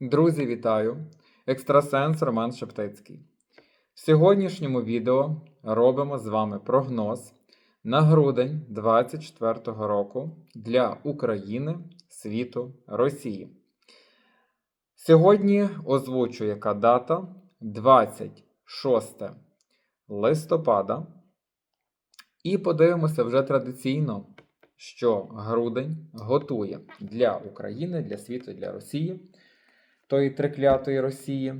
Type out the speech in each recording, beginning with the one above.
Друзі, вітаю! Екстрасенс Роман Шептицький. В сьогоднішньому відео робимо з вами прогноз на грудень 2024 року для України, світу, Росії. Сьогодні озвучу, яка дата 26 листопада. І подивимося вже традиційно, що грудень готує для України, для світу, для Росії тої триклятої Росії.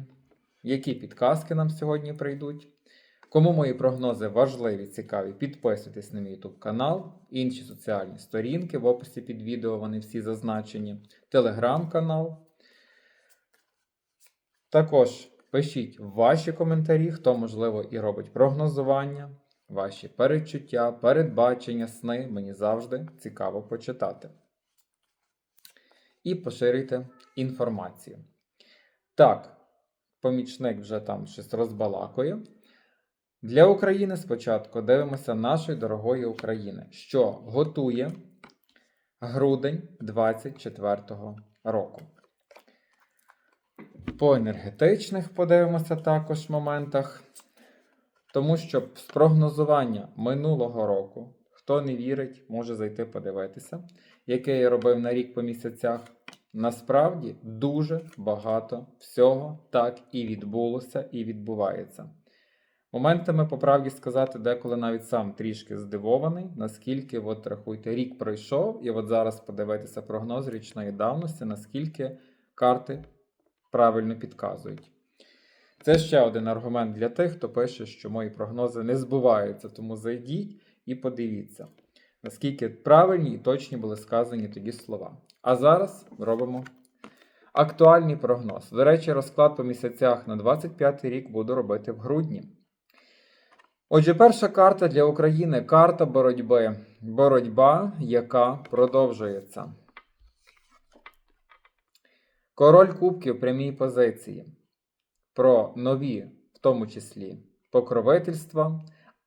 Які підказки нам сьогодні прийдуть? Кому мої прогнози важливі, цікаві, підписуйтесь на мій YouTube канал, інші соціальні сторінки в описі під відео, вони всі зазначені, телеграм-канал. Також пишіть ваші коментарі, хто, можливо, і робить прогнозування, ваші передчуття, передбачення, сни. Мені завжди цікаво почитати. І поширюйте інформацію. Так, помічник вже там щось розбалакує. Для України спочатку дивимося нашої дорогої України, що готує грудень 24 року. По енергетичних подивимося також моментах. Тому що з прогнозування минулого року, хто не вірить, може зайти подивитися, яке я робив на рік по місяцях. Насправді дуже багато всього так і відбулося, і відбувається. Моментами, по правді сказати, деколи навіть сам трішки здивований, наскільки, от рахуйте, рік пройшов, і от зараз подивитися прогноз річної давності, наскільки карти правильно підказують. Це ще один аргумент для тих, хто пише, що мої прогнози не збуваються, тому зайдіть і подивіться, наскільки правильні і точні були сказані тоді слова. А зараз робимо актуальний прогноз. До речі, розклад по місяцях на 25 рік буду робити в грудні. Отже, перша карта для України карта боротьби. Боротьба, яка продовжується. Король Кубків в прямій позиції. Про нові, в тому числі, покровительства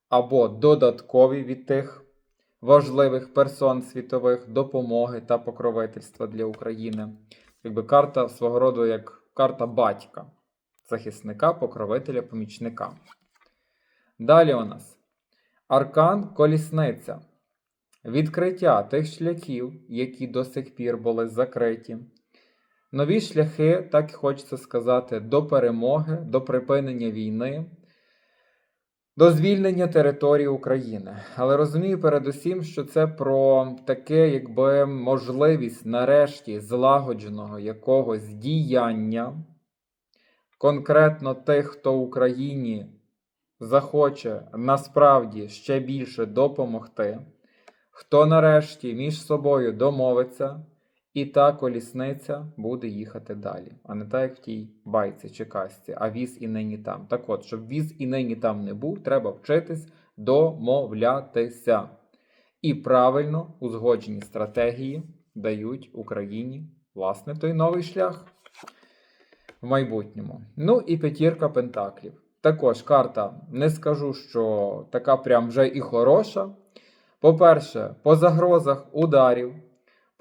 або додаткові від тих важливих персон світових допомоги та покровительства для України. Якби карта свого роду як карта батька, захисника, покровителя, помічника. Далі у нас аркан колісниця. Відкриття тих шляхів, які до сих пір були закриті. Нові шляхи, так хочеться сказати, до перемоги, до припинення війни, до звільнення території України. Але розумію передусім, що це про таке, якби можливість нарешті злагодженого якогось діяння, конкретно тих, хто Україні захоче насправді ще більше допомогти, хто нарешті між собою домовиться. І та колісниця буде їхати далі, а не так, як в тій байці чи касті, а віз і нині там. Так от, щоб віз і нині там не був, треба вчитись домовлятися. І правильно узгоджені стратегії дають Україні, власне, той новий шлях в майбутньому. Ну і п'ятірка пентаклів. Також карта, не скажу, що така прям вже і хороша. По-перше, по загрозах ударів.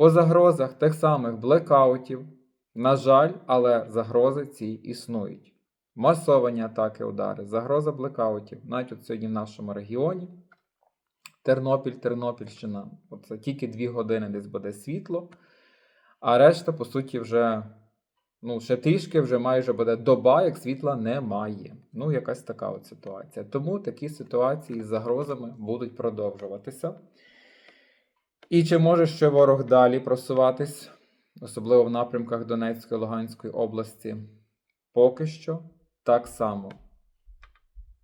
По загрозах тих самих блекаутів, на жаль, але загрози ці існують. Масовані атаки, удари, загроза блекаутів, навіть от сьогодні в нашому регіоні. Тернопіль, Тернопільщина. Оце тільки дві години десь буде світло, а решта, по суті, вже ну, ще трішки вже майже буде доба, як світла немає. Ну, якась така от ситуація. Тому такі ситуації з загрозами будуть продовжуватися. І чи може ще ворог далі просуватись, особливо в напрямках Донецької Луганської області? Поки що так само.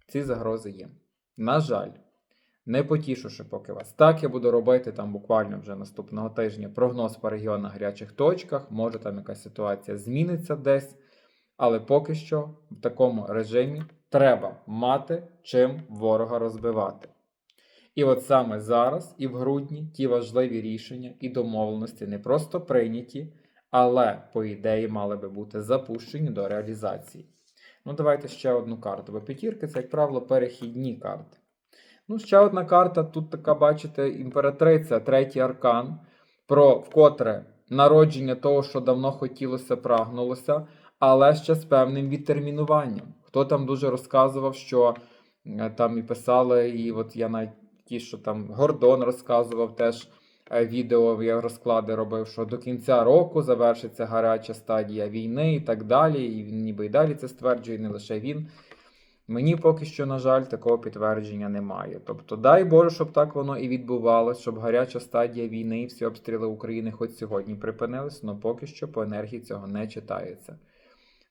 Ці загрози є. На жаль, не потішуши поки вас. Так я буду робити там буквально вже наступного тижня прогноз по регіонах гарячих точках. Може там якась ситуація зміниться десь. Але поки що в такому режимі треба мати чим ворога розбивати. І от саме зараз, і в грудні, ті важливі рішення і домовленості не просто прийняті, але, по ідеї, мали би бути запущені до реалізації. Ну, давайте ще одну карту. Бо п'ятірки це, як правило, перехідні карти. Ну, ще одна карта. Тут така, бачите, імператриця, третій аркан, про вкотре народження того, що давно хотілося, прагнулося, але ще з певним відтермінуванням. Хто там дуже розказував, що е, там і писали, і от я навіть ті, що там Гордон розказував теж е, відео, я розклади робив, що до кінця року завершиться гаряча стадія війни і так далі. І він ніби й далі це стверджує, не лише він. Мені поки що, на жаль, такого підтвердження немає. Тобто, дай Боже, щоб так воно і відбувалося, щоб гаряча стадія війни і всі обстріли України хоч сьогодні припинились, але поки що по енергії цього не читається.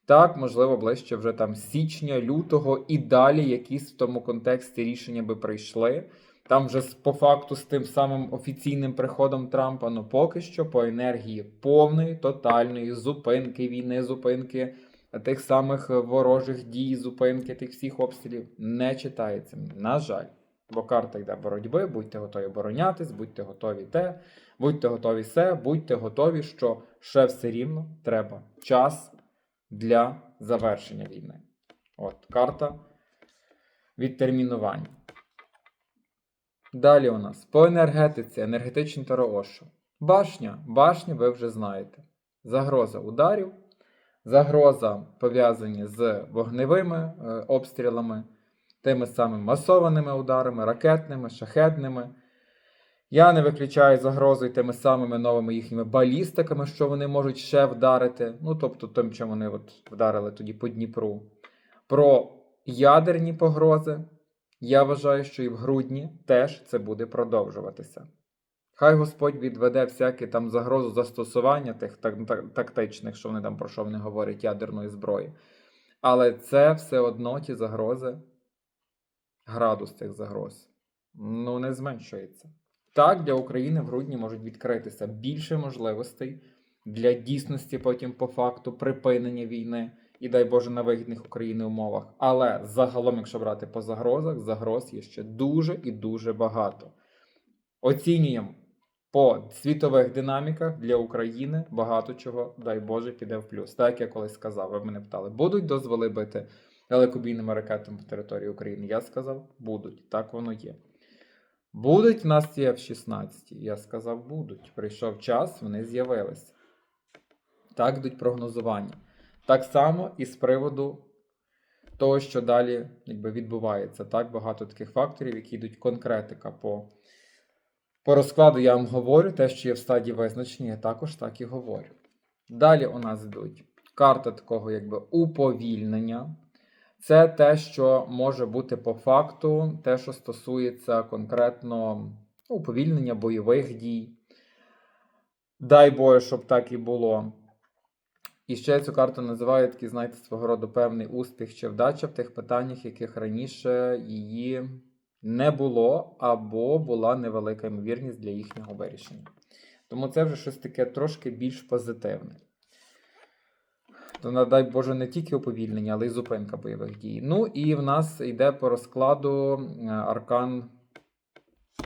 Так, можливо, ближче вже там січня, лютого і далі якісь в тому контексті рішення би прийшли. Там вже по факту з тим самим офіційним приходом Трампа, ну поки що по енергії повної, тотальної зупинки війни, зупинки тих самих ворожих дій, зупинки тих всіх обстрілів не читається. На жаль. Бо карта йде боротьби, будьте готові оборонятись, будьте готові те, будьте готові все, будьте готові, що ще все рівно треба час для завершення війни. От карта відтермінування. Далі у нас по енергетиці, енергетичний Тароошо. Башня. Башня ви вже знаєте. Загроза ударів, загроза пов'язані з вогневими е, обстрілами, тими самими масованими ударами, ракетними, шахедними. Я не виключаю загрозу і тими самими новими їхніми балістиками, що вони можуть ще вдарити. Ну, тобто тим, чим вони от вдарили тоді по Дніпру. Про ядерні погрози. Я вважаю, що і в грудні теж це буде продовжуватися. Хай Господь відведе всякі там загрозу застосування тих так- так- тактичних, що вони там про що вони говорять, ядерної зброї. Але це все одно ті загрози, градус цих загроз, ну не зменшується. Так, для України в грудні можуть відкритися більше можливостей для дійсності потім по факту припинення війни і дай Боже на вигідних Україні умовах. Але загалом, якщо брати по загрозах, загроз є ще дуже і дуже багато. Оцінюємо по світових динаміках для України багато чого, дай Боже, піде в плюс. Так як я колись сказав, ви мене питали, будуть дозволи бити далекобійними ракетами по території України? Я сказав, будуть. Так воно є. Будуть в нас ці F-16? Я сказав, будуть. Прийшов час, вони з'явилися. Так йдуть прогнозування. Так само і з приводу того, що далі якби, відбувається. Так багато таких факторів, які йдуть конкретика по, по розкладу, я вам говорю, те, що є в стадії визначення, я також так і говорю. Далі у нас йдуть карта такого якби уповільнення. Це те, що може бути по факту, те, що стосується конкретно ну, уповільнення бойових дій. Дай Боже, щоб так і було. І ще цю карту називаю такий, знаєте, свого роду певний успіх чи вдача в тих питаннях, яких раніше її не було, або була невелика ймовірність для їхнього вирішення. Тому це вже щось таке трошки більш позитивне. То, на, дай Боже, не тільки уповільнення, але й зупинка бойових дій. Ну і в нас йде по розкладу е, аркан,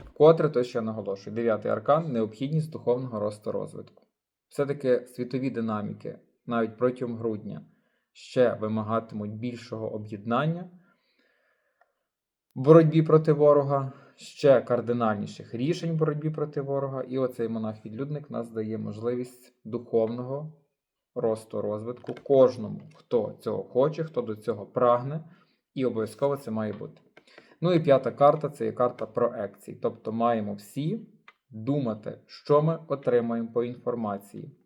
вкотре, то я наголошую, дев'ятий аркан необхідність духовного росту розвитку. Все-таки світові динаміки навіть протягом грудня ще вимагатимуть більшого об'єднання в боротьбі проти ворога, ще кардинальніших рішень в боротьбі проти ворога. І оцей монах-відлюдник нас дає можливість духовного росту розвитку кожному, хто цього хоче, хто до цього прагне, і обов'язково це має бути. Ну і п'ята карта це є карта проекцій. Тобто маємо всі думати, що ми отримаємо по інформації.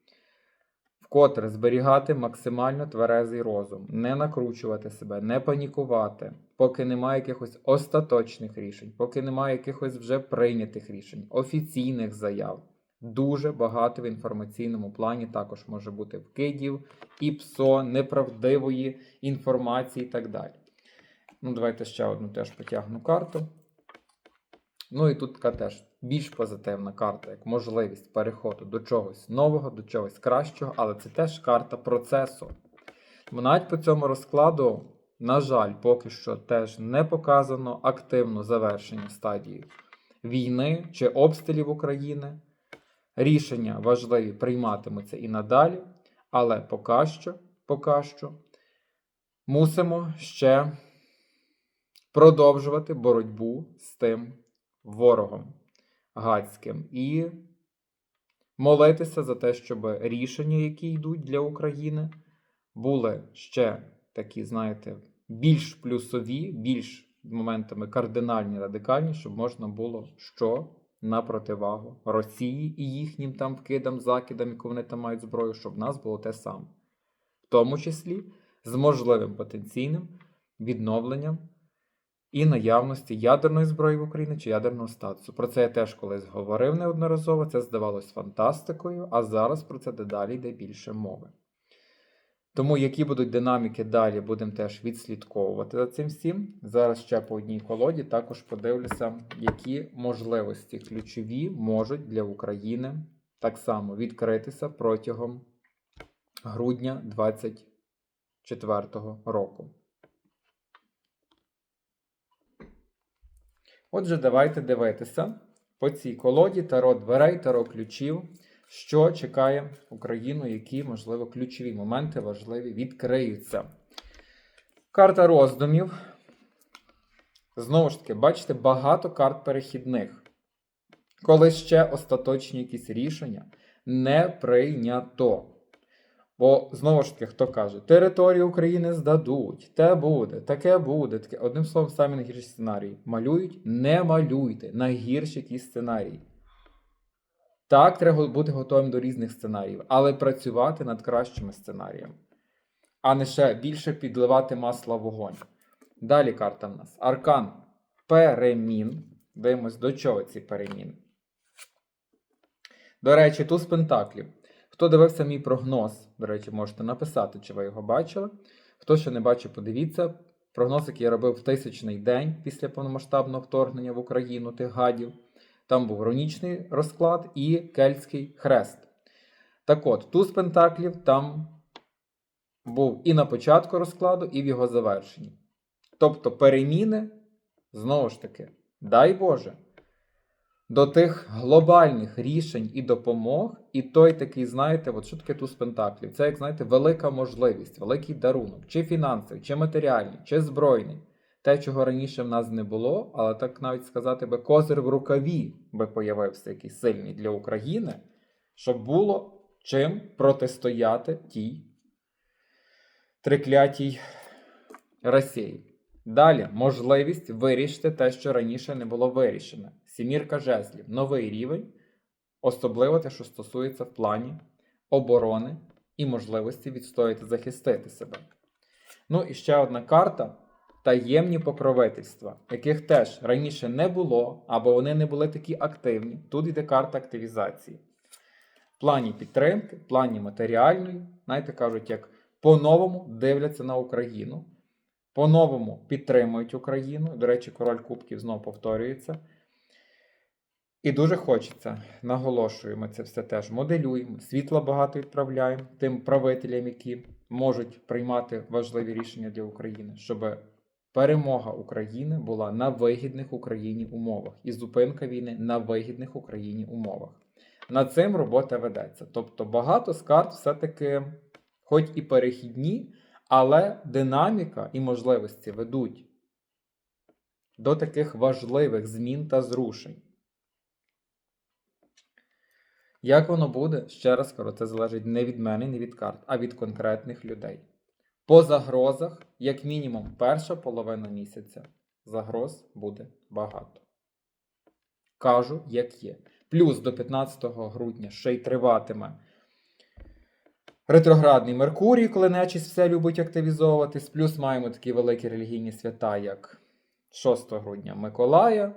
Вкотре зберігати максимально тверезий розум, не накручувати себе, не панікувати, поки немає якихось остаточних рішень, поки немає якихось вже прийнятих рішень, офіційних заяв. Дуже багато в інформаційному плані також може бути вкидів, іпсо, неправдивої інформації і так далі. Ну, давайте ще одну теж потягну карту. Ну і тут така теж більш позитивна карта, як можливість переходу до чогось нового, до чогось кращого, але це теж карта процесу. Навіть по цьому розкладу, на жаль, поки що теж не показано активно завершення стадії війни чи обстрілів України. Рішення важливі прийматимуться і надалі, але поки що, поки що мусимо ще продовжувати боротьбу з тим ворогом гадським і молитися за те, щоб рішення, які йдуть для України, були ще такі, знаєте, більш плюсові, більш моментами кардинальні, радикальні, щоб можна було що на противагу Росії і їхнім там вкидам, закидам, яку вони там мають зброю, щоб в нас було те саме. В тому числі з можливим потенційним відновленням і наявності ядерної зброї в Україні чи ядерного статусу. Про це я теж колись говорив неодноразово, це здавалось фантастикою, а зараз про це дедалі йде більше мови. Тому які будуть динаміки далі, будемо теж відслідковувати за цим всім. Зараз ще по одній колоді також подивлюся, які можливості ключові можуть для України так само відкритися протягом грудня 2024 року. Отже, давайте дивитися по цій колоді таро дверей, таро ключів, що чекає Україну, які, можливо, ключові моменти важливі відкриються. Карта роздумів. Знову ж таки, бачите, багато карт перехідних. Коли ще остаточні якісь рішення не прийнято. Бо знову ж таки, хто каже, територію України здадуть, те буде, таке буде. Таке. Одним словом, самі найгірші сценарії. Малюють, не малюйте найгірші якісь сценарії. Так, треба бути готовим до різних сценаріїв, але працювати над кращими сценаріями, а не ще більше підливати масла вогонь. Далі карта в нас. Аркан перемін. Дивимось, до чого ці переміни. До речі, туз пентаклів. Хто дивився мій прогноз, до речі, можете написати, чи ви його бачили. Хто ще не бачив, подивіться. Прогноз, який я робив в тисячний день після повномасштабного вторгнення в Україну тих гадів. Там був ронічний розклад і кельтський хрест. Так от, туз пентаклів там був і на початку розкладу, і в його завершенні. Тобто переміни, знову ж таки, дай Боже, до тих глобальних рішень і допомог, і той такий, знаєте, от що таке туз пентаклів? Це, як знаєте, велика можливість, великий дарунок, чи фінансовий, чи матеріальний, чи збройний. Те, чого раніше в нас не було, але так навіть сказати би, козир в рукаві би появився якийсь сильний для України, щоб було чим протистояти тій триклятій Росії. Далі можливість вирішити те, що раніше не було вирішено. Сімірка жезлів, новий рівень, особливо те, що стосується в плані оборони і можливості відстояти, захистити себе. Ну і ще одна карта таємні покровительства, яких теж раніше не було, або вони не були такі активні. Тут йде карта активізації. В плані підтримки, в плані матеріальної, знаєте, кажуть, як по-новому дивляться на Україну, по-новому підтримують Україну. До речі, король Кубків знову повторюється. І дуже хочеться, наголошуємо це все теж моделюємо, світла багато відправляємо тим правителям, які можуть приймати важливі рішення для України, щоб перемога України була на вигідних Україні умовах і зупинка війни на вигідних Україні умовах. Над цим робота ведеться. Тобто багато з карт все-таки, хоч і перехідні, але динаміка і можливості ведуть до таких важливих змін та зрушень. Як воно буде, ще раз кажу, це залежить не від мене, не від карт, а від конкретних людей. По загрозах, як мінімум, перша половина місяця загроз буде багато. Кажу, як є. Плюс до 15 грудня ще й триватиме ретроградний Меркурій, коли нечість все любить активізовуватись. Плюс маємо такі великі релігійні свята, як 6 грудня Миколая.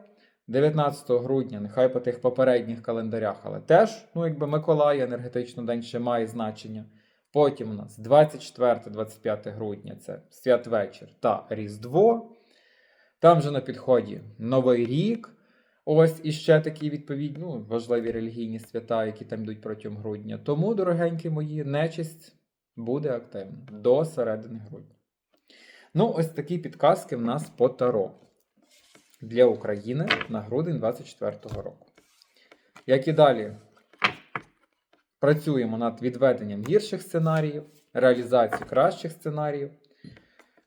19 грудня, нехай по тих попередніх календарях, але теж, ну, якби Миколая, енергетично день ще має значення. Потім у нас 24-25 грудня це святвечір та Різдво. Там же на підході Новий рік. Ось іще такі відповідні ну, важливі релігійні свята, які там йдуть протягом грудня. Тому, дорогенькі мої, нечисть буде активна до середини грудня. Ну, ось такі підказки в нас по Таро для України на грудень 2024 року. Як і далі працюємо над відведенням гірших сценаріїв, реалізацією кращих сценаріїв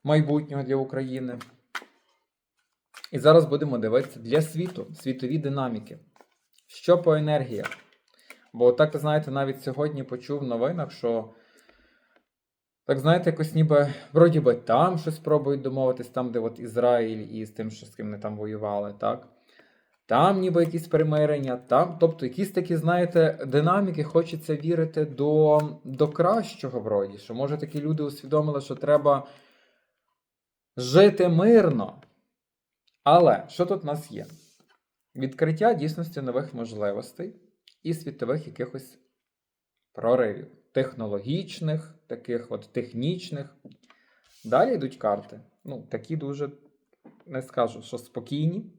майбутнього для України. І зараз будемо дивитися для світу, світові динаміки. Що по енергіях? Бо так, ви знаєте, навіть сьогодні почув в новинах, що. Так, знаєте, якось ніби вроді би там щось пробують домовитись, там, де от Ізраїль і з тим, що з ким вони там воювали, так? Там ніби якісь примирення, там, тобто якісь такі, знаєте, динаміки, хочеться вірити до, до кращого вроді, що може такі люди усвідомили, що треба жити мирно. Але що тут в нас є? Відкриття дійсності нових можливостей і світових якихось проривів. Технологічних, таких от технічних. Далі йдуть карти. Ну, такі дуже, не скажу, що спокійні.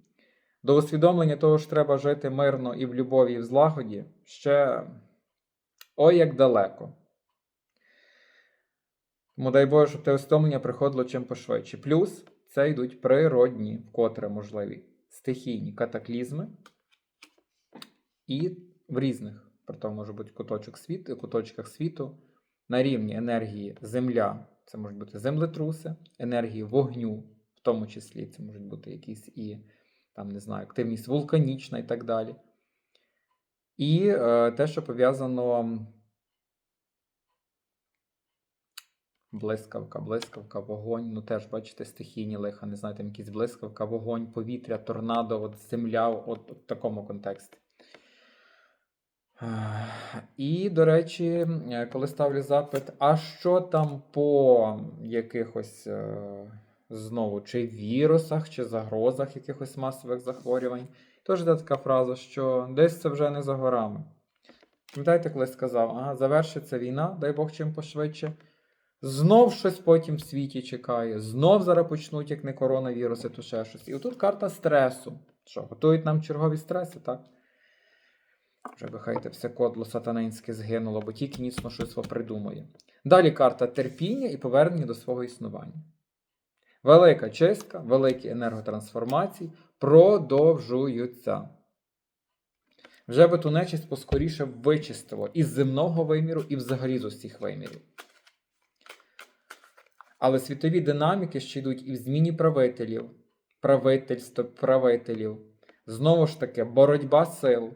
До усвідомлення того, що треба жити мирно і в любові, і в злагоді, ще ой як далеко. Тому дай Боже, щоб те усвідомлення приходило чим пошвидше. Плюс це йдуть природні, вкотре можливі стихійні катаклізми. І в різних, тому може бути куточок світу, куточках світу, на рівні енергії Земля, це можуть бути землетруси, енергії вогню, в тому числі це можуть бути якісь і там, не знаю, активність вулканічна і так далі. І е, те, що пов'язано блискавка, блискавка, вогонь. Ну теж, бачите, стихійні лиха, не знаю, там якісь блискавка, вогонь, повітря, торнадо, от земля, от, от в такому контексті. І, до речі, коли ставлю запит, а що там по якихось е, знову чи вірусах, чи загрозах якихось масових захворювань, теж йде така фраза, що десь це вже не за горами. Пам'ятаєте, коли сказав, ага, завершиться війна, дай Бог чим пошвидше. Знов щось потім в світі чекає, знов зараз почнуть, як не коронавіруси, то ще щось. І отут карта стресу. Що, готують нам чергові стреси, так? Вже би хай все кодло сатанинське згинуло, бо тільки ніцно щось придумує. Далі карта терпіння і повернення до свого існування. Велика чистка, великі енерготрансформації продовжуються. Вже би ту нечисть поскоріше вичистило із земного виміру, і взагалі з усіх вимірів. Але світові динаміки ще йдуть і в зміні правителів, правительств, правителів. Знову ж таки, боротьба сил.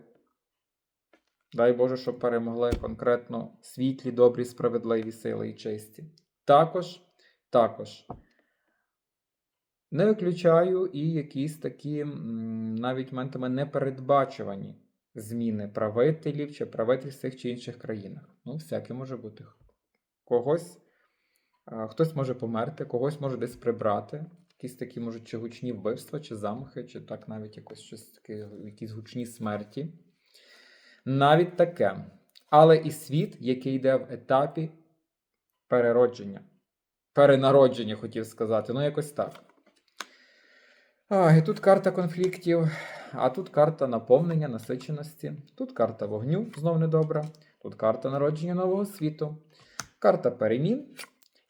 Дай Боже, щоб перемогли конкретно світлі, добрі, справедливі сили і чисті. Також, також. Не виключаю і якісь такі навіть моментами непередбачувані зміни правителів чи правитель в цих чи інших країнах. Ну, всяке може бути. Когось, хтось може померти, когось може десь прибрати. Якісь такі, можуть, чи гучні вбивства, чи замахи, чи так навіть якось щось таке, якісь гучні смерті. Навіть таке. Але і світ, який йде в етапі переродження. Перенародження, хотів сказати. Ну, якось так. А, і тут карта конфліктів, а тут карта наповнення, насиченості, тут карта вогню, знов недобра, тут карта народження нового світу, карта перемін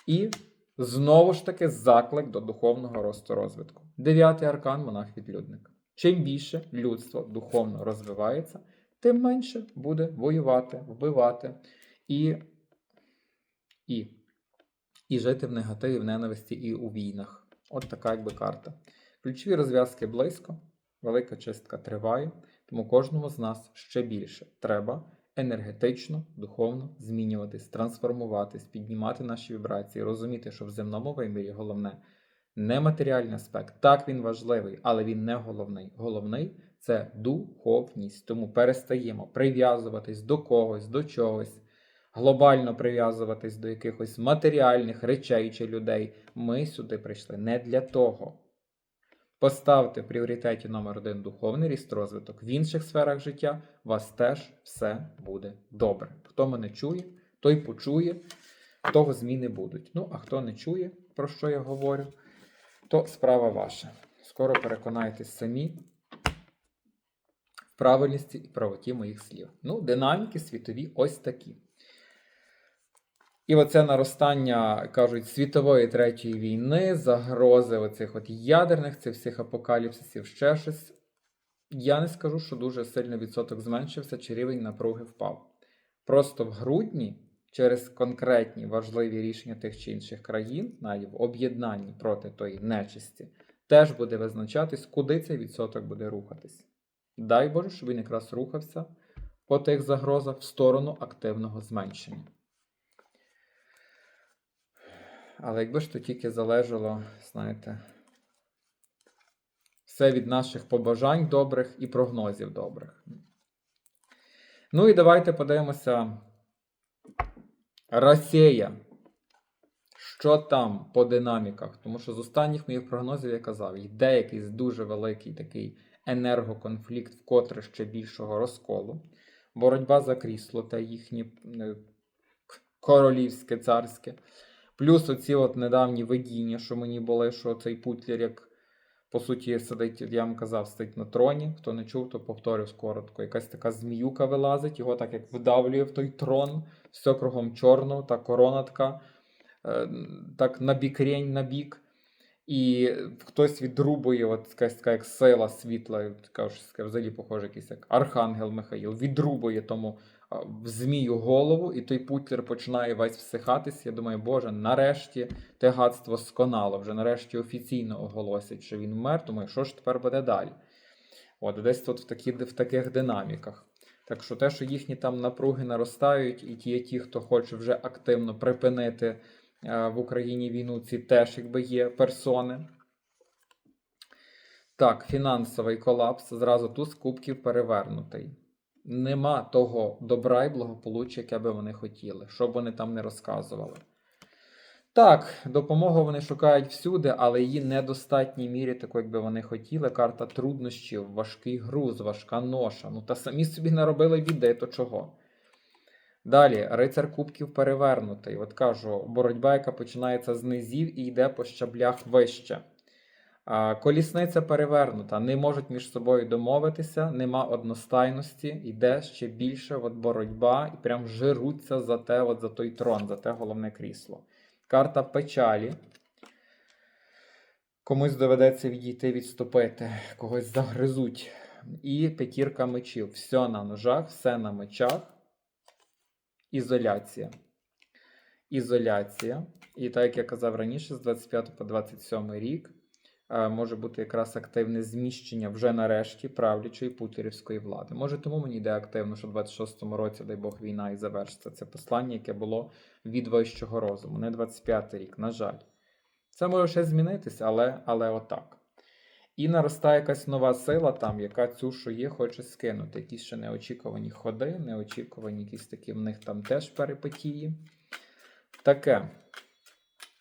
і знову ж таки заклик до духовного росту розвитку. Дев'ятий аркан монах-відлюдник. Чим більше людство духовно розвивається, тим менше буде воювати, вбивати і, і, і жити в негативі, в ненависті і у війнах. От така якби карта. Ключові розв'язки близько, велика чистка триває, тому кожному з нас ще більше треба енергетично, духовно змінюватись, трансформуватись, піднімати наші вібрації, розуміти, що в земному вимірі головне не матеріальний аспект. Так він важливий, але він не головний. Головний це духовність. Тому перестаємо прив'язуватись до когось, до чогось. Глобально прив'язуватись до якихось матеріальних речей чи людей. Ми сюди прийшли не для того. Поставте в пріоритеті номер один духовний ріст розвиток. В інших сферах життя у вас теж все буде добре. Хто мене чує, той почує, того зміни будуть. Ну, а хто не чує, про що я говорю, то справа ваша. Скоро переконайтесь самі в правильності і правоті моїх слів. Ну, динаміки світові ось такі. І оце наростання, кажуть, світової третьої війни, загрози оцих от ядерних, цих всіх апокаліпсисів, ще щось. Я не скажу, що дуже сильно відсоток зменшився, чи рівень напруги впав. Просто в грудні, через конкретні важливі рішення тих чи інших країн, навіть в об'єднанні проти тої нечисті, теж буде визначатись, куди цей відсоток буде рухатись. Дай Боже, щоб він якраз рухався по тих загрозах в сторону активного зменшення. Але якби ж то тільки залежало, знаєте, все від наших побажань добрих і прогнозів добрих. Ну і давайте подивимося. Росія. Що там по динаміках? Тому що з останніх моїх прогнозів я казав, йде якийсь дуже великий такий енергоконфлікт, вкотре ще більшого розколу. Боротьба за крісло та їхнє е, королівське, царське. Плюс оці от недавні видіння, що мені були, що цей Путлер, як по суті, сидить, я вам казав, сидить на троні. Хто не чув, то повторюсь коротко. Якась така зміюка вилазить, його так як вдавлює в той трон, все кругом чорного, та корона така, е, так на бікрень на бік. І хтось відрубує, от якась така як сила світла, така взагалі похоже, якийсь як Архангел Михаїл, відрубує тому в змію голову, і той Путлер починає весь всихатись. Я думаю, Боже, нарешті те гадство сконало, вже нарешті офіційно оголосять, що він вмер. Думаю, що ж тепер буде далі? От десь тут в, такі, в таких динаміках. Так що те, що їхні там напруги наростають, і ті, ті, хто хоче вже активно припинити е, в Україні війну, ці теж якби є персони. Так, фінансовий колапс. Зразу туз кубків перевернутий. Нема того добра і благополуччя, яке би вони хотіли, що б вони там не розказували. Так, допомогу вони шукають всюди, але її недостатній мірі, таку, як би вони хотіли. Карта труднощів, важкий груз, важка ноша. Ну та самі собі наробили біди, то чого? Далі, рицар кубків перевернутий. От кажу, боротьба, яка починається з низів і йде по щаблях вище. Колісниця перевернута, не можуть між собою домовитися, нема одностайності, йде ще більше от боротьба і прям жируться за те, от за той трон, за те головне крісло. Карта печалі. Комусь доведеться відійти, відступити, когось загризуть. І п'ятірка мечів. Все на ножах, все на мечах. Ізоляція. Ізоляція. І так як я казав раніше, з 25 по 27 рік е, може бути якраз активне зміщення вже нарешті правлячої путерівської влади. Може, тому мені йде активно, що в 26-му році, дай Бог, війна і завершиться. Це послання, яке було від вищого розуму, не 25-й рік, на жаль. Це може ще змінитися, але, але отак. І наростає якась нова сила там, яка цю, що є, хоче скинути. Якісь ще неочікувані ходи, неочікувані якісь такі в них там теж перипетії. Таке.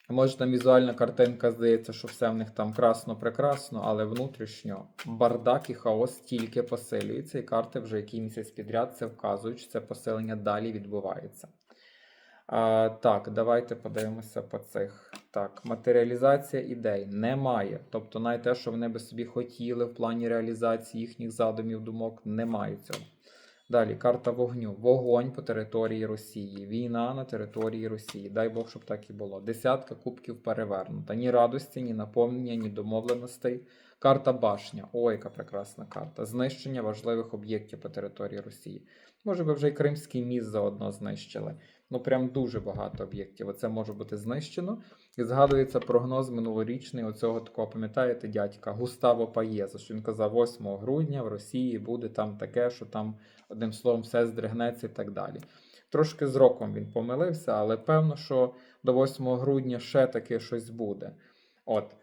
Може, там візуальна картинка здається, що все в них там красно-прекрасно, але внутрішньо бардак і хаос тільки посилюється, і карти вже який місяць підряд це вказують, що це посилення далі відбувається. А, Так, давайте подивимося по цих. Так, матеріалізація ідей немає. Тобто, навіть те, що вони би собі хотіли в плані реалізації їхніх задумів, думок, немає цього. Далі, карта вогню. Вогонь по території Росії. Війна на території Росії. Дай Бог, щоб так і було. Десятка кубків перевернута. Ні радості, ні наповнення, ні домовленостей. Карта башня. Ой, яка прекрасна карта. Знищення важливих об'єктів по території Росії. Може би вже й Кримський міст заодно знищили. Ну, прям дуже багато об'єктів. Оце може бути знищено. І згадується прогноз минулорічний оцього такого, пам'ятаєте, дядька Густаво Паєза, що він казав, 8 грудня в Росії буде там таке, що там, одним словом, все здригнеться і так далі. Трошки з роком він помилився, але певно, що до 8 грудня ще таке щось буде. От.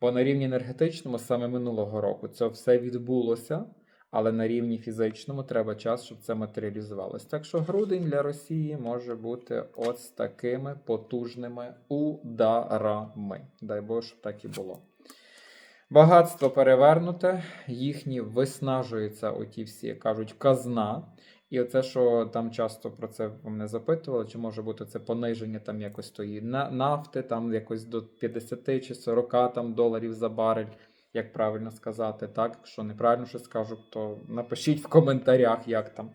Бо на рівні енергетичному саме минулого року це все відбулося. Але на рівні фізичному треба час, щоб це матеріалізувалось. Так що грудень для Росії може бути ось такими потужними ударами. Дай Боже, щоб так і було. Багатство перевернуте, їхні виснажуються, оті всі кажуть, казна. І оце, що там часто про це мене запитували, чи може бути це пониження там якось тої нафти, там якось до 50 чи 40 там, доларів за барель як правильно сказати, так? Якщо неправильно щось скажу, то напишіть в коментарях, як там.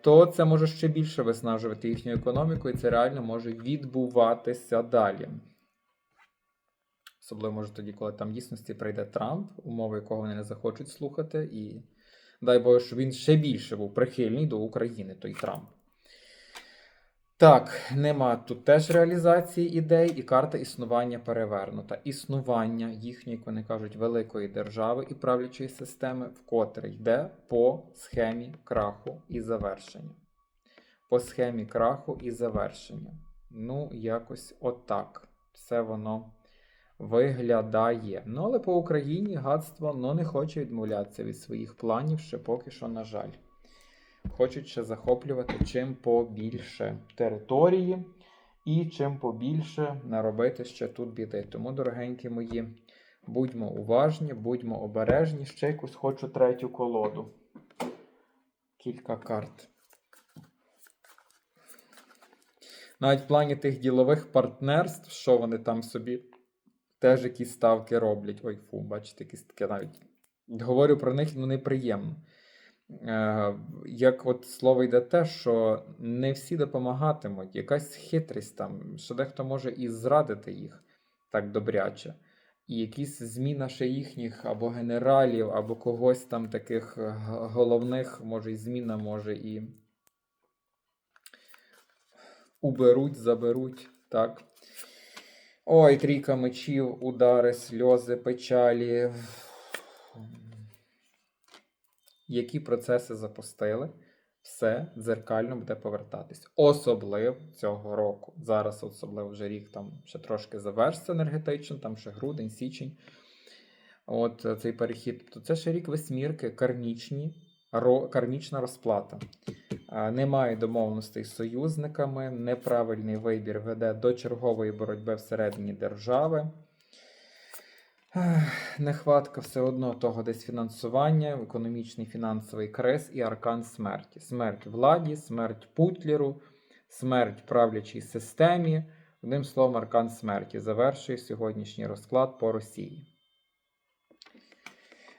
То це може ще більше виснажувати їхню економіку, і це реально може відбуватися далі. Особливо може тоді, коли там в дійсності прийде Трамп, умови якого вони не захочуть слухати, і дай Боже, щоб він ще більше був прихильний до України, той Трамп. Так, нема тут теж реалізації ідей, і карта існування перевернута. Існування їхньої, як вони кажуть, великої держави і правлячої системи, вкотре йде по схемі краху і завершення. По схемі краху і завершення. Ну, якось отак. Все воно виглядає. Ну, але по Україні гадство ну, не хоче відмовлятися від своїх планів ще поки що, на жаль. Хочуть ще захоплювати чим побільше території і чим побільше наробити ще тут біди. Тому, дорогенькі мої, будьмо уважні, будьмо обережні. Ще якусь хочу третю колоду. Кілька карт. Навіть в плані тих ділових партнерств, що вони там собі теж якісь ставки роблять. Ой, фу, бачите, якісь таке навіть. Говорю про них, ну неприємно. Е, Як от слово йде те, що не всі допомагатимуть, якась хитрість там, що дехто може і зрадити їх так добряче. І якісь зміна ще їхніх або генералів, або когось там таких головних, може, і зміна, може, і уберуть, заберуть, так. Ой, трійка мечів, удари, сльози, печалі. Які процеси запустили, все дзеркально буде повертатись. Особливо цього року. Зараз особливо вже рік там ще трошки завершиться енергетично, там ще грудень, січень. От е, цей перехід. То це ще рік восьмірки, кармічні, ро, кармічна розплата. А, Немає домовленостей з союзниками, неправильний вибір веде до чергової боротьби всередині держави. Ех, Нехватка все одно того десь фінансування, економічний фінансовий криз і аркан смерті. Смерть владі, смерть Путлеру, смерть правлячій системі. Одним словом, аркан смерті завершує сьогоднішній розклад по Росії.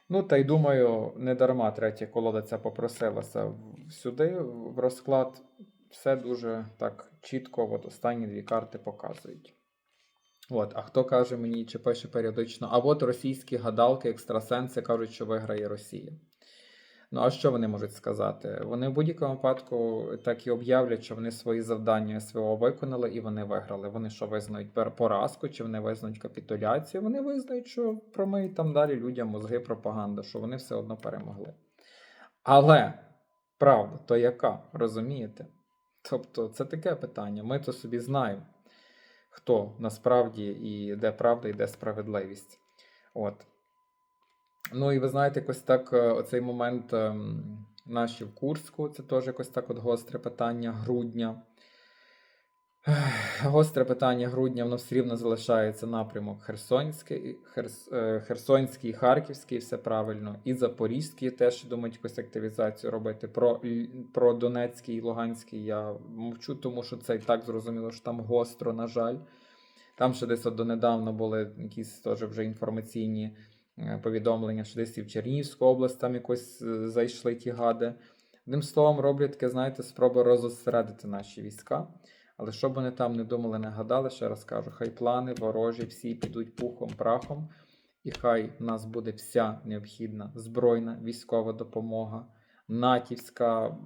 Ну, та й думаю, не дарма третя колода ця попросилася сюди, в розклад. Все дуже так чітко, от останні дві карти показують. От, а хто каже мені, чи пише періодично, а от російські гадалки, екстрасенси кажуть, що виграє Росія. Ну, а що вони можуть сказати? Вони в будь-якому випадку так і об'являть, що вони свої завдання СВО виконали і вони виграли. Вони що визнають поразку, чи вони визнають капітуляцію? Вони визнають, що промиють там далі людям мозги пропаганда, що вони все одно перемогли. Але правда, то яка? Розумієте? Тобто, це таке питання. Ми то собі знаємо хто насправді і де правда, і де справедливість. От. Ну і ви знаєте, якось так, е, оцей момент ем, наші в Курську, це теж якось так от гостре питання грудня. Гостре питання грудня, воно все рівно залишається напрямок Херсонський, Херс, е, Херсонський, Харківський, все правильно. І Запорізький теж думають якусь активізацію робити. Про, про Донецький і Луганський я мовчу, тому що це і так зрозуміло, що там гостро, на жаль. Там ще десь от донедавна були якісь теж вже інформаційні е, повідомлення, що десь і в Чернігівську область там якось е, зайшли ті гади. Одним словом, роблять таке, знаєте, спроба розосередити наші війська. Але щоб вони там не думали, не гадали, ще раз кажу, хай плани ворожі всі підуть пухом прахом, і хай в нас буде вся необхідна збройна військова допомога, натівська,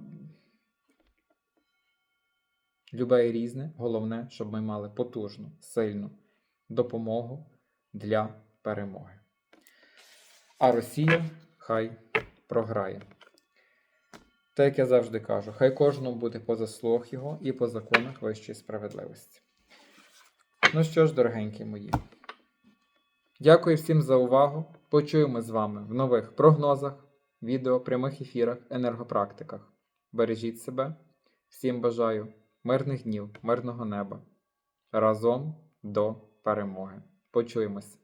любе і різне. Головне, щоб ми мали потужну, сильну допомогу для перемоги. А Росія хай програє. Та як я завжди кажу, хай кожному буде по заслуг його і по законах вищої справедливості. Ну що ж, дорогенькі мої, дякую всім за увагу. Почуємо з вами в нових прогнозах, відео, прямих ефірах, енергопрактиках. Бережіть себе. Всім бажаю мирних днів, мирного неба. Разом до перемоги. Почуємось!